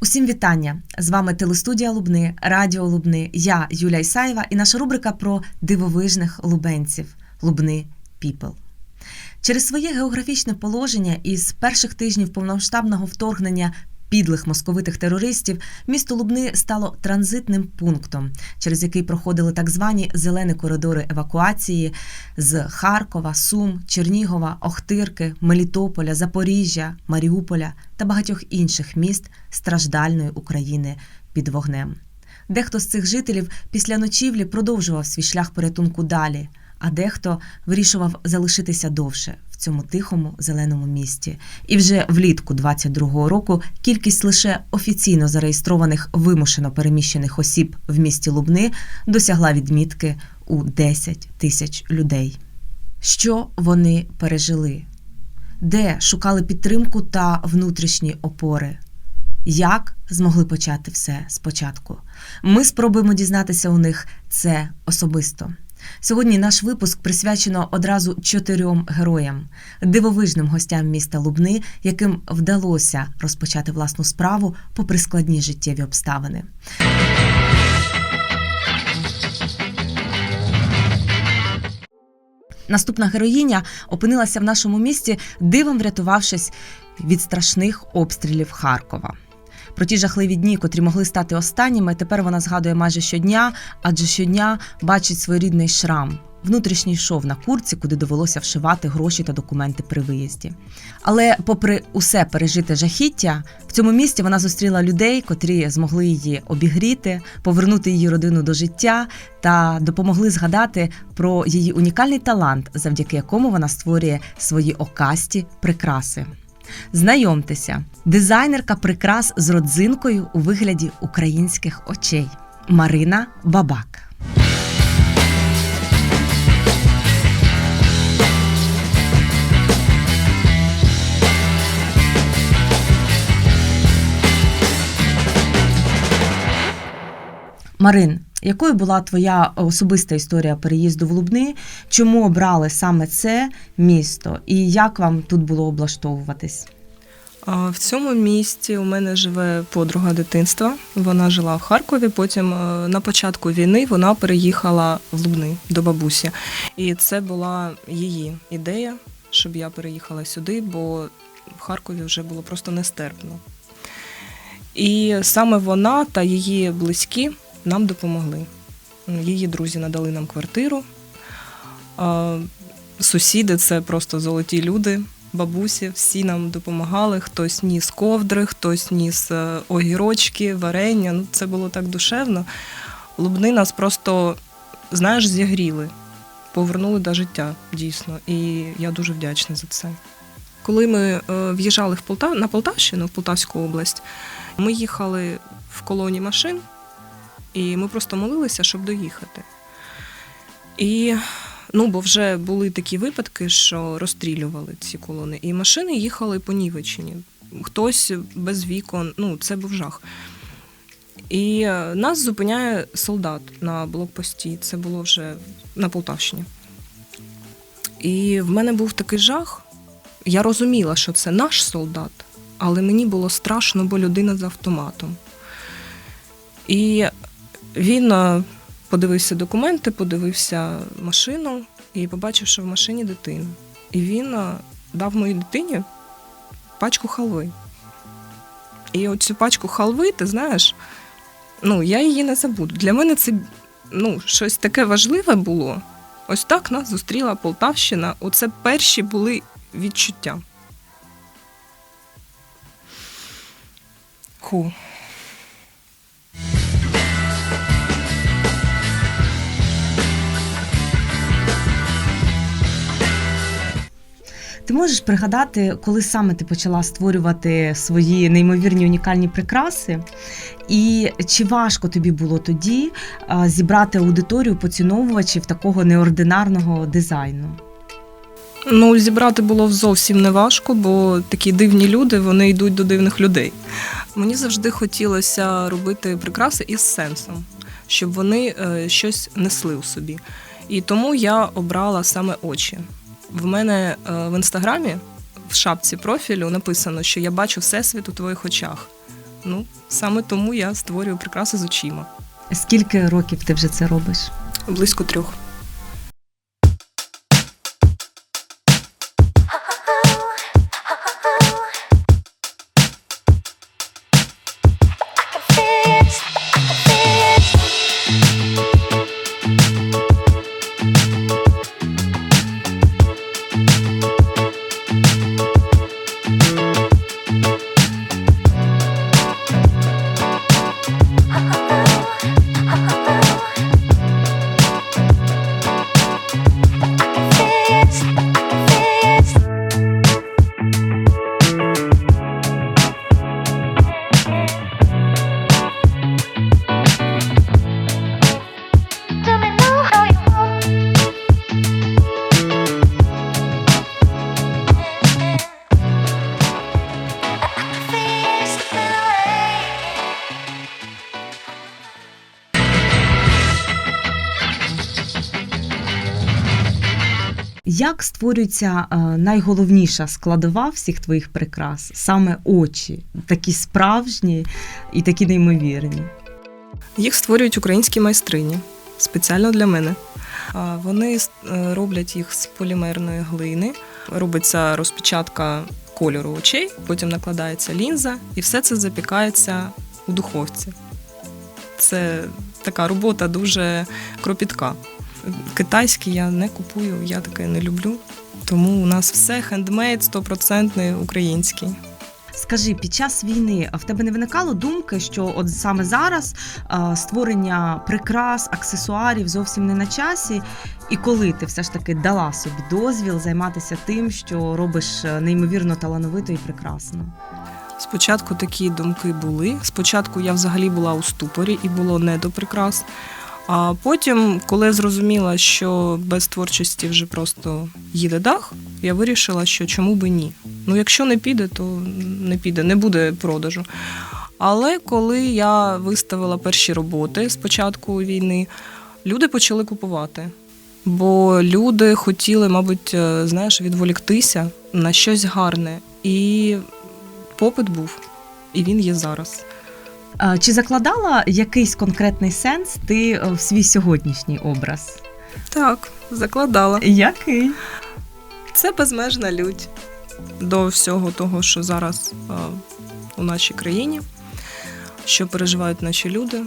Усім вітання! З вами телестудія Лубни, Радіо Лубни. Я Юля Ісаєва і наша рубрика про дивовижних лубенців Лубни Піпл. Через своє географічне положення із перших тижнів повномасштабного вторгнення підлих московитих терористів місто Лубни стало транзитним пунктом, через який проходили так звані зелені коридори евакуації з Харкова, Сум, Чернігова, Охтирки, Мелітополя, Запоріжжя, Маріуполя та багатьох інших міст страждальної України під вогнем. Дехто з цих жителів після ночівлі продовжував свій шлях порятунку далі, а дехто вирішував залишитися довше цьому тихому зеленому місті. І вже влітку 22-го року кількість лише офіційно зареєстрованих вимушено переміщених осіб в місті Лубни досягла відмітки у 10 тисяч людей. Що вони пережили? Де шукали підтримку та внутрішні опори? Як змогли почати все спочатку? Ми спробуємо дізнатися у них це особисто. Сьогодні наш випуск присвячено одразу чотирьом героям, дивовижним гостям міста Лубни, яким вдалося розпочати власну справу попри складні життєві обставини. Наступна героїня опинилася в нашому місті, дивом врятувавшись від страшних обстрілів Харкова. Про ті жахливі дні, котрі могли стати останніми, тепер вона згадує майже щодня, адже щодня бачить своєрідний шрам, внутрішній шов на курці, куди довелося вшивати гроші та документи при виїзді. Але, попри усе пережите жахіття, в цьому місті вона зустріла людей, котрі змогли її обігріти, повернути її родину до життя та допомогли згадати про її унікальний талант, завдяки якому вона створює свої окасті прикраси. Знайомтеся, дизайнерка прикрас з родзинкою у вигляді українських очей Марина Бабак. Марин, якою була твоя особиста історія переїзду в Лубни? Чому обрали саме це місто? І як вам тут було облаштовуватись? В цьому місті у мене живе подруга дитинства. Вона жила в Харкові. Потім е, на початку війни вона переїхала в Лубни до бабусі. І це була її ідея, щоб я переїхала сюди, бо в Харкові вже було просто нестерпно. І саме вона та її близькі нам допомогли. Її друзі надали нам квартиру. Сусіди це просто золоті люди бабусі, всі нам допомагали. Хтось ніс ковдри, хтось ніс е, огірочки, варення. Ну, це було так душевно. Лубни нас просто, знаєш, зігріли, повернули до життя дійсно. І я дуже вдячна за це. Коли ми е, в'їжджали в Полтав... на Полтавщину, в Полтавську область, ми їхали в колоні машин, і ми просто молилися, щоб доїхати. І Ну, бо вже були такі випадки, що розстрілювали ці колони, і машини їхали понівечені. Хтось без вікон, ну це був жах. І е, нас зупиняє солдат на блокпості. Це було вже на Полтавщині. І в мене був такий жах. Я розуміла, що це наш солдат, але мені було страшно, бо людина з автоматом. І він подивився документи, подивився машину і побачив, що в машині дитина. І він дав моїй дитині пачку халви. І оцю пачку халви, ти знаєш, ну, я її не забуду. Для мене це ну, щось таке важливе було. Ось так нас зустріла Полтавщина. Оце перші були відчуття. Ху. Ти можеш пригадати, коли саме ти почала створювати свої неймовірні унікальні прикраси? І чи важко тобі було тоді зібрати аудиторію поціновувачів такого неординарного дизайну? Ну, зібрати було зовсім не важко, бо такі дивні люди вони йдуть до дивних людей. Мені завжди хотілося робити прикраси із сенсом, щоб вони е, щось несли у собі. І тому я обрала саме очі. В мене е, в інстаграмі в шапці профілю написано, що я бачу всесвіт у твоїх очах. Ну, саме тому я створюю прикраси з очима. Скільки років ти вже це робиш? Близько трьох. Як створюється е, найголовніша складова всіх твоїх прикрас? Саме очі, такі справжні і такі неймовірні. Їх створюють українські майстрині спеціально для мене. Вони е, роблять їх з полімерної глини. Робиться розпечатка кольору очей, потім накладається лінза, і все це запікається у духовці. Це така робота дуже кропітка. Китайські я не купую, я таке не люблю. Тому у нас все хендмейд, стопроцентний український. Скажи, під час війни в тебе не виникало думки, що от саме зараз е, створення прикрас, аксесуарів зовсім не на часі, і коли ти все ж таки дала собі дозвіл займатися тим, що робиш е, неймовірно талановито і прекрасно? Спочатку такі думки були. Спочатку я взагалі була у ступорі і було не до прикрас. А потім, коли зрозуміла, що без творчості вже просто їде дах, я вирішила, що чому би ні. Ну, якщо не піде, то не піде, не буде продажу. Але коли я виставила перші роботи з початку війни, люди почали купувати. Бо люди хотіли, мабуть, е, знаєш, відволіктися на щось гарне. І попит був, і він є зараз. Чи закладала якийсь конкретний сенс ти е, в свій сьогоднішній образ? Так, закладала. Який? Це безмежна лють до всього того, що зараз е, у нашій країні, що переживають наші люди.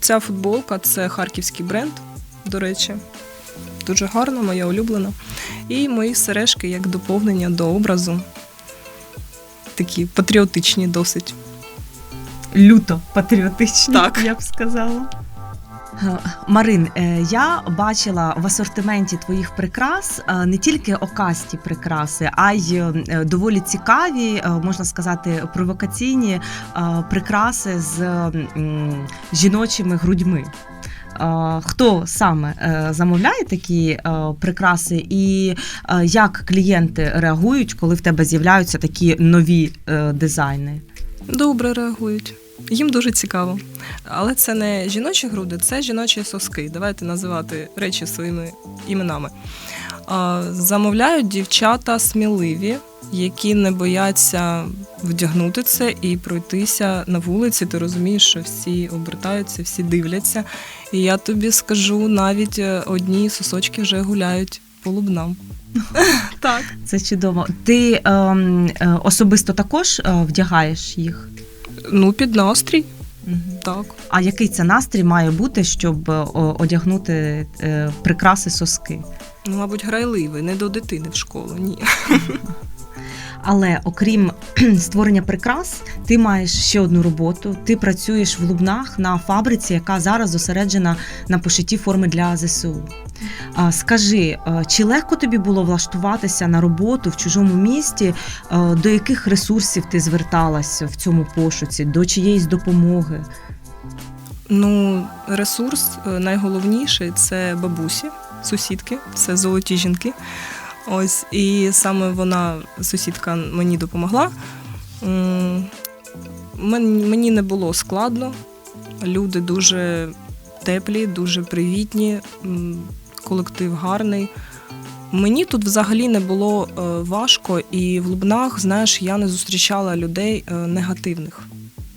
Ця футболка це харківський бренд, до речі. Дуже гарна, моя улюблена. І мої сережки як доповнення до образу. Такі патріотичні досить. Люто патріотичні, Так. я б сказала. Е, Марин, е, я бачила в асортименті твоїх прикрас е, не тільки окасті прикраси, а й доволі цікаві, можна сказати, провокаційні прикраси з жіночими грудьми. Хто саме замовляє такі прикраси, і як клієнти реагують, коли в тебе з'являються такі нові дизайни? Добре реагують. Їм дуже цікаво. Але це не жіночі груди, це жіночі соски. Давайте називати речі своїми іменами. Замовляють дівчата сміливі, які не бояться вдягнути це і пройтися на вулиці. Ти розумієш, що всі обертаються, всі дивляться. І я тобі скажу, навіть е, одні сосочки вже гуляють по лубнам. Так. Це чудово. Ти ем, е, особисто також е, вдягаєш їх? Ну, під настрій, так. А який це настрій має бути, щоб е, одягнути е, прикраси соски? Ну, мабуть, грайливий, не до дитини в школу, ні. Але окрім створення прикрас, ти маєш ще одну роботу. Ти працюєш в Лубнах на фабриці, яка зараз зосереджена на пошитті форми для ЗСУ. Скажи, чи легко тобі було влаштуватися на роботу в чужому місті? До яких ресурсів ти зверталася в цьому пошуці? До чиєїсь допомоги? Ну, ресурс е, найголовніший це бабусі, сусідки, це золоті жінки. Ось, і саме вона, сусідка, мені допомогла. Мені не було складно. Люди дуже теплі, дуже привітні, колектив гарний. Мені тут взагалі не було е, важко, і в Лубнах, знаєш, я не зустрічала людей е, негативних.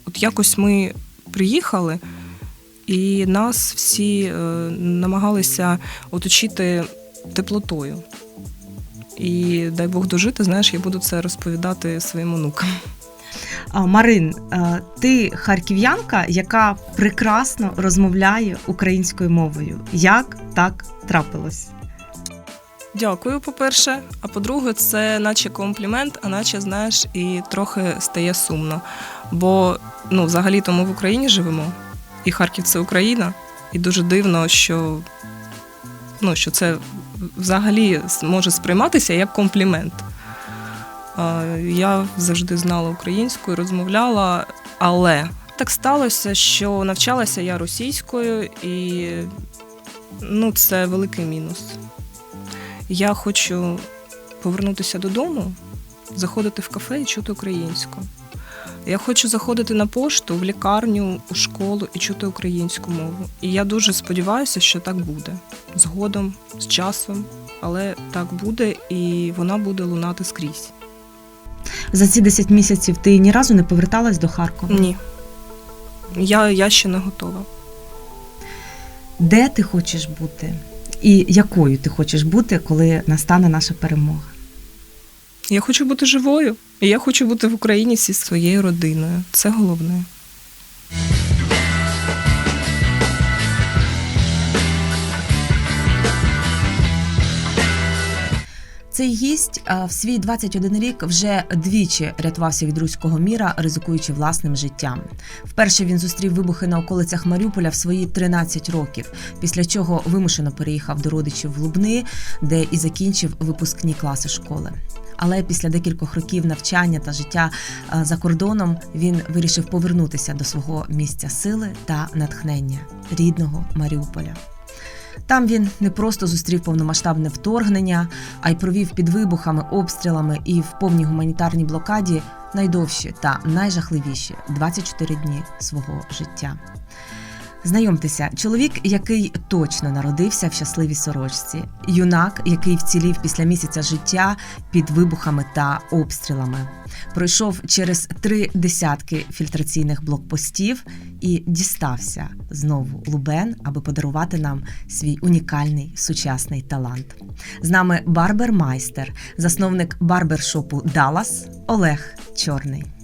От якось ми приїхали, і нас всі е, намагалися оточити теплотою. І дай Бог дожити, знаєш, я буду це розповідати своїм онукам. Марин, ти харків'янка, яка прекрасно розмовляє українською мовою. Як так трапилось? Дякую, по-перше. А по-друге, це наче комплімент, а наче, знаєш, і трохи стає сумно. Бо ну, взагалі-то ми в Україні живемо, і Харків це Україна. І дуже дивно, що, ну, що це взагалі може сприйматися як комплімент. А, Я завжди знала українську розмовляла, але так сталося, що навчалася я російською, і ну, це великий мінус. Я хочу повернутися додому, заходити в кафе і чути українську. Я хочу заходити на пошту, в лікарню, у школу і чути українську мову. І я дуже сподіваюся, що так буде згодом, з часом, але так буде, і вона буде лунати скрізь. За ці 10 місяців ти ні разу не поверталась до Харкова? Ні. Я, я ще не готова. Де ти хочеш бути? І якою ти хочеш бути, коли настане наша перемога? Я хочу бути живою, і я хочу бути в Україні зі своєю родиною. Це головне. Цей гість в свій 21 рік вже двічі рятувався від руського міра, ризикуючи власним життям. Вперше він зустрів вибухи на околицях Маріуполя в свої 13 років, після чого вимушено переїхав до родичів в Лубни, де і закінчив випускні класи школи. Але після декількох років навчання та життя за кордоном він вирішив повернутися до свого місця сили та натхнення рідного Маріуполя. Там він не просто зустрів повномасштабне вторгнення, а й провів під вибухами, обстрілами і в повній гуманітарній блокаді найдовші та найжахливіші 24 дні свого життя. Знайомтеся, чоловік, який точно народився в щасливій сорочці, юнак, який вцілів після місяця життя під вибухами та обстрілами, пройшов через три десятки фільтраційних блокпостів і дістався знову Лубен, аби подарувати нам свій унікальний сучасний талант. З нами барбер-майстер, засновник барбершопу Даллас Олег Чорний.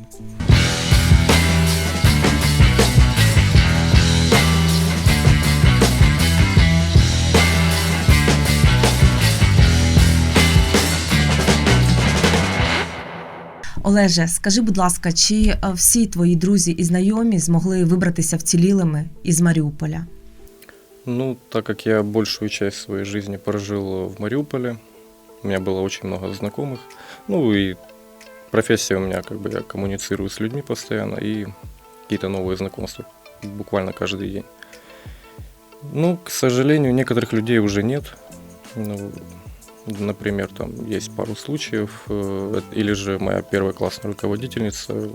Олеже, скажи, будь ласка, чи е, всі твої друзі і знайомі змогли вибратися вцілілими із Маріуполя? Ну, так как я большую часть своей жизни прожил в Мариуполе, у меня было очень много знакомых. Ну и профессия у меня, как бы я коммуницирую с людьми постоянно и какие-то новые знакомства буквально каждый день. Ну, к сожалению, некоторых людей уже нет. Ну, например, там есть пару случаев, э, или же моя первая классная руководительница,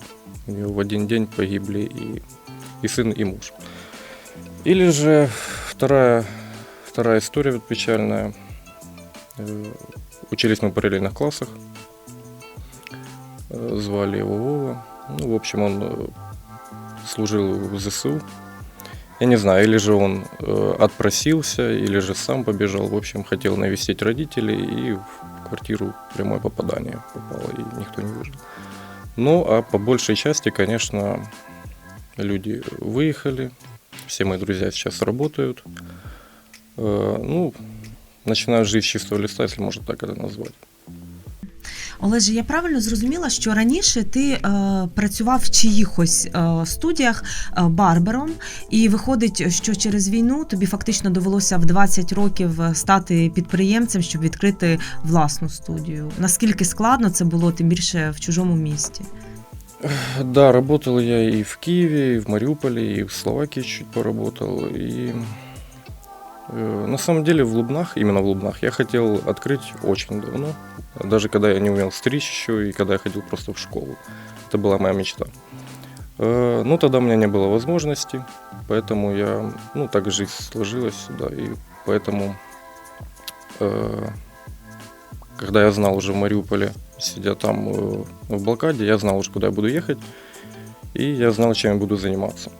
у нее в один день погибли и, и сын, и муж. Или же вторая, вторая история вот печальная. Э, Учились мы в параллельных классах. Э, Звали его Вова. Ну, в общем, он служил в ЗСУ. Я не знаю, или же он э, отпросился, или же сам побежал. В общем, хотел навестить родителей и в квартиру прямое попадание попало, и никто не выжил. Ну, а по большей части, конечно, люди выехали. Все мои друзья сейчас работают. Э, ну, начинают жить с чистого листа, если можно так это назвать. Олеже, я правильно зрозуміла, що раніше ти е, працював в чиїхось е, студіях е, барбером, і виходить, що через війну тобі фактично довелося в 20 років е, стати підприємцем, щоб відкрити власну студію. Наскільки складно це було, тим більше в чужому місті? Да, работал я и в Киеве, и в Мариуполе, и в Словакии чуть поработал. И э, на самом деле в Лубнах, именно в Лубнах, я хотел открыть очень давно. Даже когда я не умел стричь еще, и когда я ходил просто в школу. Это была моя мечта. Э, Ну, тогда у меня не было возможности, поэтому я, ну, так жизнь сложилась, да, и поэтому, э, когда я знал уже в Мариуполе, сидя там э, в блокаде, я знал уже, куда я буду ехать. и я знал, чем я буду заниматься.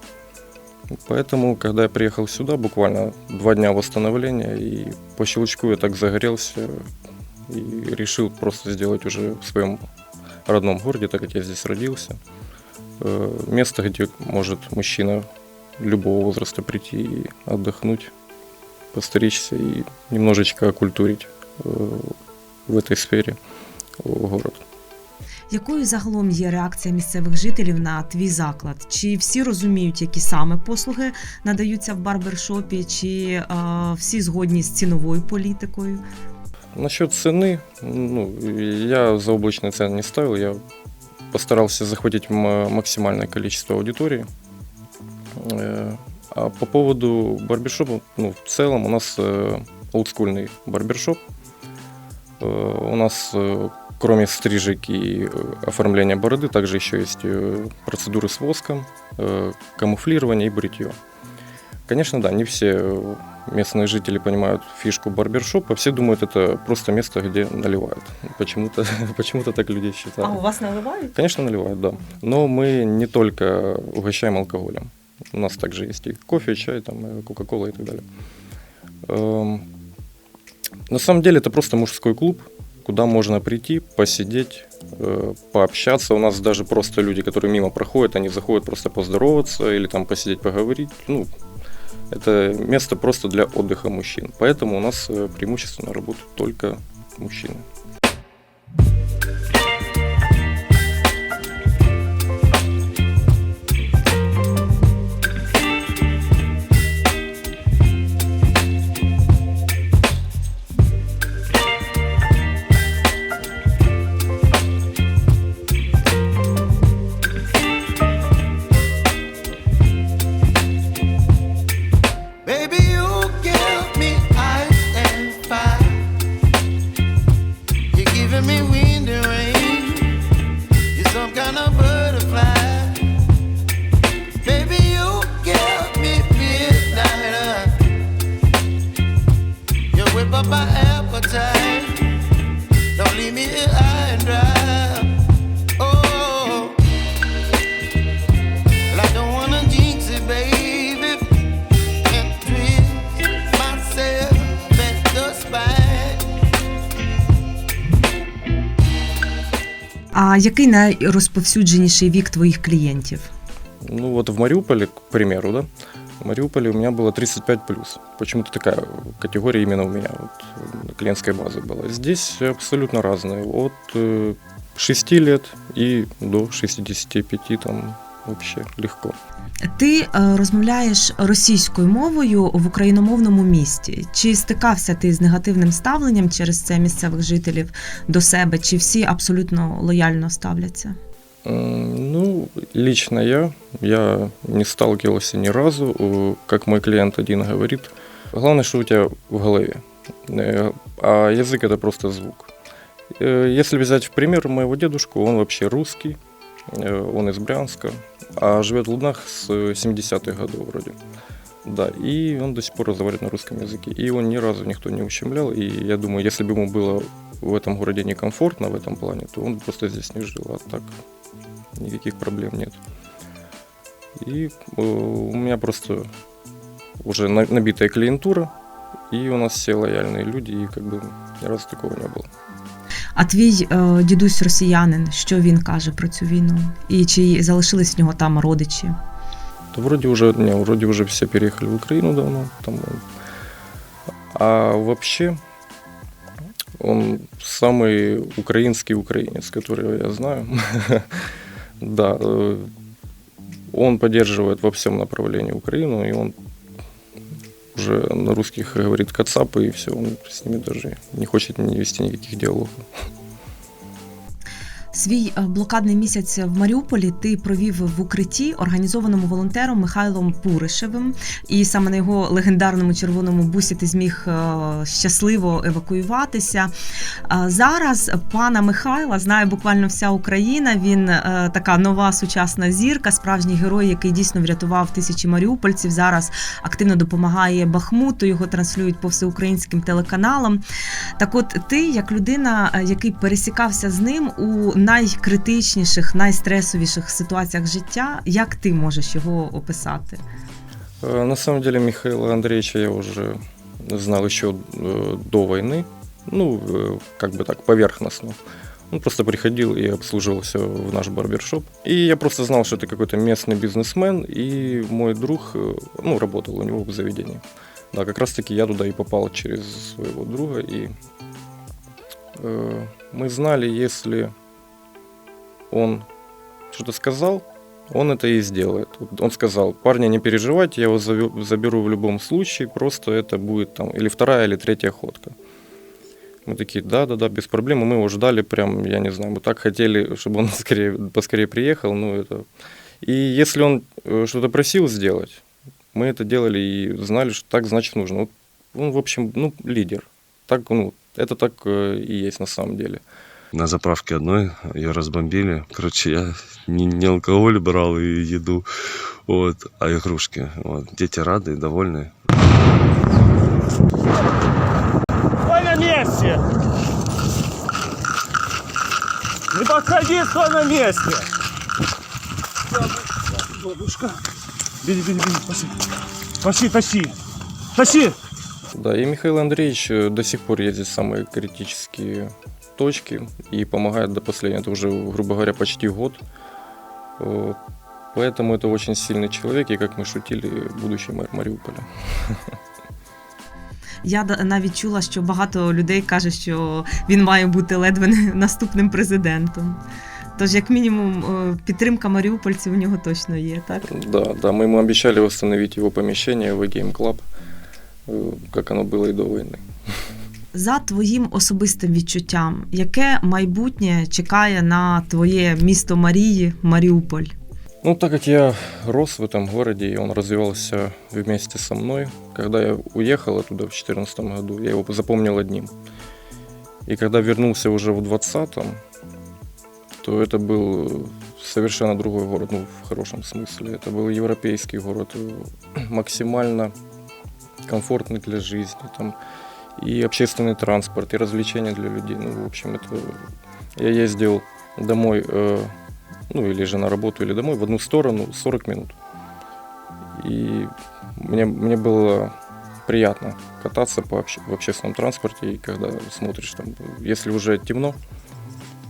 Поэтому, когда я приехал сюда, буквально два дня восстановления, и по щелчку я так загорелся и решил просто сделать уже в своем родном городе, так как я здесь родился, э, место, где может мужчина любого возраста прийти и отдохнуть, постричься и немножечко окультурить э, в этой сфере э, город. Якою загалом є реакція місцевих жителів на твій заклад? Чи всі розуміють, які саме послуги надаються в барбершопі, чи е, всі згодні з ціновою політикою? Насчет цены, ну, я заоблачные цены не ставил, я постарался захватить максимальное количество аудитории. Э, А по поводу барбершопа, ну, в целом у нас э, олдскульный барбершоп. Э, У нас, кроме стрижек и оформления бороды, также еще есть процедуры с воском, камуфлирование и бритье. Конечно, да, не все э, местные жители понимают фишку барбершопа. Все думают, это просто место, где наливают. Почему-то почему так люди считают. вас наливають? Конечно, наливают, да. Но мы не только угощаем алкоголем. У нас также есть и кофе, чай, там, и кока-кола и так далее. Эм, На самом деле это просто мужской клуб, куда можно прийти, посидеть, э, пообщаться. У нас даже просто люди, которые мимо проходят, они заходят просто поздороваться или там посидеть, поговорить. Ну, это место просто для отдыха мужчин. Поэтому у нас э, преимущественно работают только мужчины. який найрозповсюдженіший вік твоїх клієнтів? Ну вот в Мариуполе, к примеру, да, в Мариуполе у меня было 35 плюс. Почему-то такая категория именно у меня вот э, клиентской базы была. Здесь абсолютно разные. От э, 6 лет и до 65 там вообще легко. Ти е, розмовляєш російською мовою в україномовному місті. Чи стикався ти з негативним ставленням через це місцевих жителів до себе? Чи всі абсолютно лояльно ставляться? М, Ну, лично я, я не сталкивался ни разу. Э, Как мой клиент один говорит, главное, что у тебя в голове. Э, А язык это просто звук. Э, Если взять в пример моего дедушку, он вообще русский, э, он из Брянска, а живет в Лунах с 70-х годов вроде. Да, и он до сих пор разговаривает на русском языке. И его ни разу никто не ущемлял. И я думаю, если бы ему было в этом городе некомфортно в этом плане, то он бы просто здесь не жил. А так никаких проблем нет. И э, у меня просто уже на- набитая клиентура, и у нас все лояльные люди, и как бы ни разу такого не было. А твій е, дідусь росіянин, що він каже про цю війну? І чи залишились в нього там родичі? Да вроде уже, не, вроде уже все переехали в Украину давно. Там, а вообще он самый украинский украинец, которого я знаю. Да, э, он поддерживает во всем направлении Украину, и он уже на русских говорит кацапы, и все, он с ними даже не хочет не вести никаких диалогов. Свій е, блокадний місяць в Маріуполі ти провів в укритті, організованому волонтером Михайлом Пуришевим. І саме на його легендарному червоному бусі ти зміг е, щасливо евакуюватися. Е, Зараз пана Михайла знає буквально вся Україна. Він така нова сучасна зірка, справжній герой, який дійсно врятував тисячі маріупольців. Зараз активно допомагає Бахмуту. Його транслюють по всеукраїнським телеканалам. Так, от ти, як людина, який пересікався з ним у найкритичніших, найстресовіших ситуаціях життя, як ти можеш його описати? Э, На самом деле Михаила Андреевича я уже знал еще э, до войны, ну, э, как бы так, поверхностно. Он просто приходил и обслуживался в наш барбершоп. И я просто знал, что это какой-то местный бизнесмен, и мой друг, э, ну, работал у него в заведении. Да, как раз-таки я туда и попал через своего друга, и э, мы знали, если он что-то сказал, он это и сделает. Он сказал, парни, не переживайте, я его заберу в любом случае, просто это будет там или вторая, или третья ходка. Мы такие, да-да-да, без проблем. Мы его ждали прям, я не знаю, мы так хотели, чтобы он скорее, поскорее приехал. Ну, это... И если он э, что-то просил сделать, мы это делали и знали, что так значит нужно. Вот он, в общем, ну, лидер. Так, ну, это так э, и есть на самом деле. На заправке одной ее разбомбили. Короче, я не, не алкоголь брал и еду, вот, а игрушки. Вот. Дети рады и довольны. Стой на месте! Не подходи, стой на месте! Бабушка. Бери, бери, бери, пошли. Пошли, тащи. Тащи! Да, и Михаил Андреевич э, до сих пор ездит в самые критические точки и помогает до последнего. Это уже, грубо говоря, почти год. Э, Поэтому это очень сильный человек, и, как мы шутили, будущий мэр Мариуполя. Я да- навіть чула, що багато людей каже, що він має бути ледве не наступним президентом. Тож, як мінімум, е, підтримка маріупольців у нього точно є, так? Да, да, мы ему обещали восстановить его помещение в Game Club, э, как оно было и до войны. За твоїм особистим відчуттям, яке майбутнє чекає на твоє місто Марії, Маріуполь? Ну, так как я рос в этом городе, и он развивался вместе со мной, когда я уехал оттуда в 2014 году, я его запомнил одним. И когда вернулся уже в 2020, то это был совершенно другой город, ну, в хорошем смысле. Это был европейский город, э, максимально комфортный для жизни, там, и общественный транспорт, и развлечения для людей. Ну, в общем, это... Я ездил домой э, ну или же на работу, или домой, в одну сторону 40 минут. И мне, мне было приятно кататься по обще- в общественном транспорте, и когда смотришь там, если уже темно,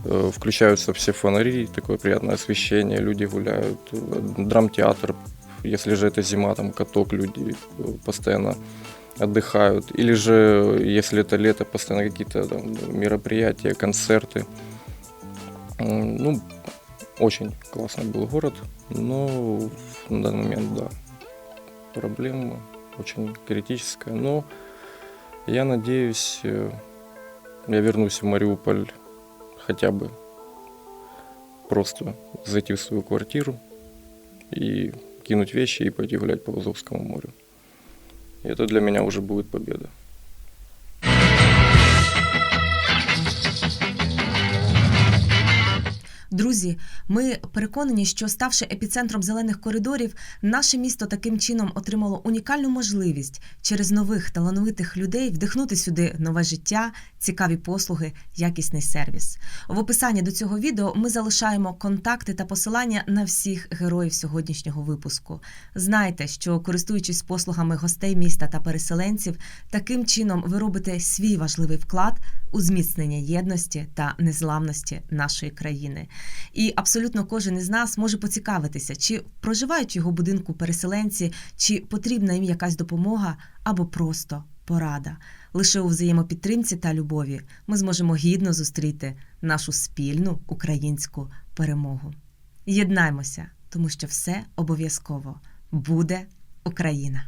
э, включаются все фонари, такое приятное освещение, люди гуляют, э, драмтеатр, если же это зима, там каток, люди э, постоянно отдыхают, или же, если это лето, постоянно какие-то там мероприятия, концерты. Ну, очень классный был город, но на данный момент, да, проблема очень критическая. Но я надеюсь, э, я вернусь в Мариуполь хотя бы просто зайти в свою квартиру и кинуть вещи и пойти гулять по Азовскому морю. И это для меня уже будет победа. Друзі, ми переконані, що ставши епіцентром зелених коридорів, наше місто таким чином отримало унікальну можливість через нових талановитих людей вдихнути сюди нове життя, цікаві послуги, якісний сервіс. В описанні до цього відео ми залишаємо контакти та посилання на всіх героїв сьогоднішнього випуску. Знайте, що користуючись послугами гостей міста та переселенців, таким чином ви робите свій важливий вклад у зміцнення єдності та незламності нашої країни. І абсолютно кожен із нас може поцікавитися, чи проживають в його будинку переселенці, чи потрібна їм якась допомога або просто порада. Лише у взаємопідтримці та любові ми зможемо гідно зустріти нашу спільну українську перемогу. Єднаймося, тому що все обов'язково буде Україна.